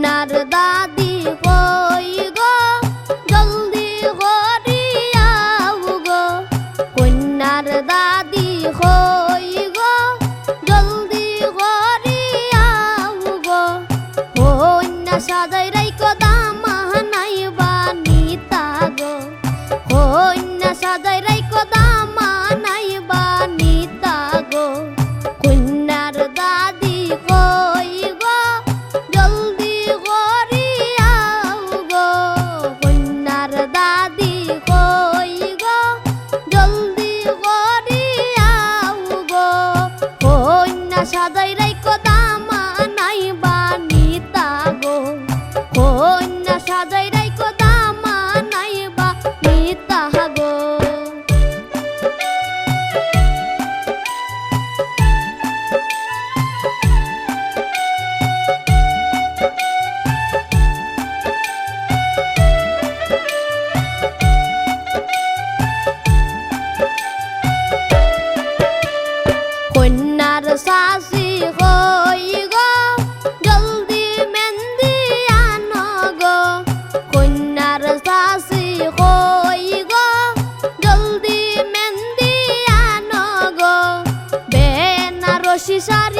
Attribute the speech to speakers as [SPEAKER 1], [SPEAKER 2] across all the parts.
[SPEAKER 1] Not a nada. শিশারে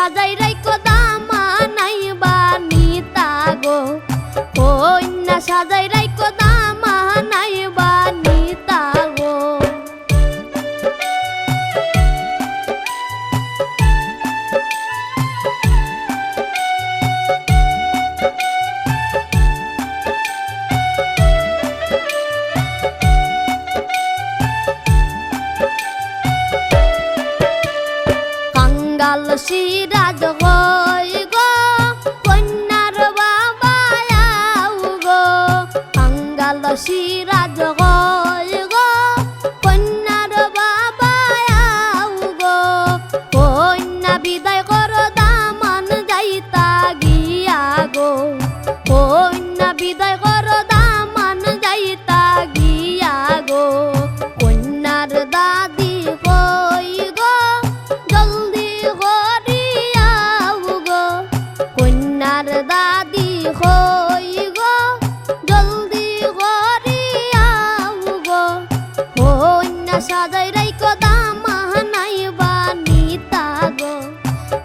[SPEAKER 1] সাজাই সিরাজ গই গো কন্যার বাবা গো। পাঙ্গাল সিরাজ আমার দাদি হই গো, জলদি করি আউ গো। হইনা সাজাই রাইকো দামা নাই বানি তাগো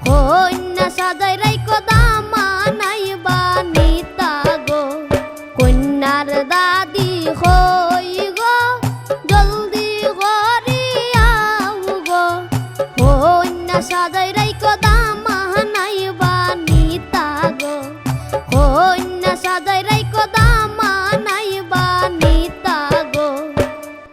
[SPEAKER 1] হইনা সাজাই রাইকো দামা নাই বানি